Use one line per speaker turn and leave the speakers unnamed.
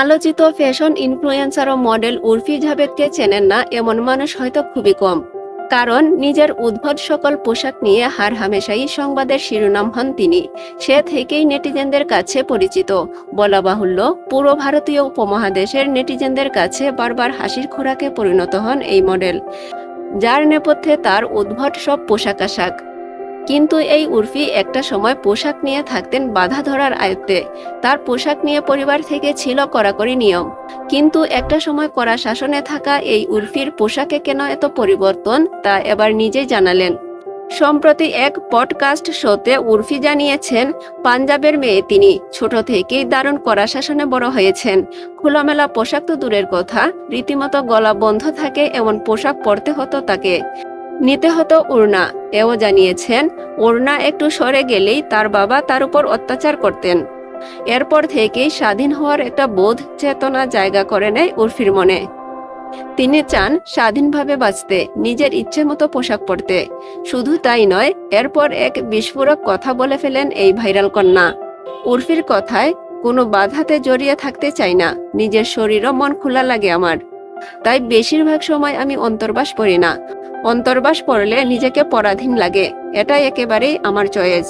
আলোচিত fashion influencer ও model Urfi জাভেদকে চেনেন না এমন মানুষ হয়তো খুবই কম। কারণ নিজের উদ্ভট সকল পোশাক নিয়ে হার হামেশাই সংবাদের শিরোনাম হন তিনি। সে থেকেই নেটিজেনদের কাছে পরিচিত। বলা বাহুল্য, পুরো ভারতীয় উপমহাদেশের নেটিজেনদের কাছে বারবার হাসির খোরাকে পরিণত হন এই মডেল, যার নেপথ্যে তার উদ্ভট সব পোশাক আশাক। কিন্তু এই উর্ফি একটা সময় পোশাক নিয়ে থাকতেন বাধা ধরার আয়ত্তে। তার পোশাক নিয়ে পরিবার থেকে ছিল কড়াকড়ি নিয়ম। কিন্তু একটা সময় কড়া শাসনে থাকা এই উর্ফির পোশাকে কেন এত পরিবর্তন, তা এবার নিজেই জানালেন। সম্প্রতি এক পডকাস্ট শোতে উর্ফি জানিয়েছেন, পাঞ্জাবের মেয়ে তিনি ছোট থেকেই দারুণ কড়া শাসনে বড় হয়েছেন। খোলামেলা পোশাক তো দূরের কথা, রীতিমতো গলা বন্ধ থাকে এমন পোশাক পরতে হতো তাকে। নিতে হতো উড়না এও জানিয়েছেন ওড়না একটু সরে গেলেই তার বাবা তার উপর অত্যাচার করতেন। এরপর থেকেই স্বাধীন হওয়ার একটা বোধ, চেতনা জায়গা করে নেয় উর্ফির মনে। তিনি চান স্বাধীনভাবে বাঁচতে, নিজের ইচ্ছে মতো পোশাক পরতে। শুধু তাই নয়, এরপর এক বিস্ফোরক কথা বলে ফেলেন এই ভাইরাল কন্যা। উর্ফির কথায়, কোনো বাধাতে জড়িয়ে থাকতে চাই না, নিজের শরীরও মন খোলা লাগে আমার। তাই বেশিরভাগ সময় আমি অন্তর্বাস করি না। অন্তর্বাস পড়লে নিজেকে পরাধীন লাগে। এটাই একেবারেই আমার চয়েস।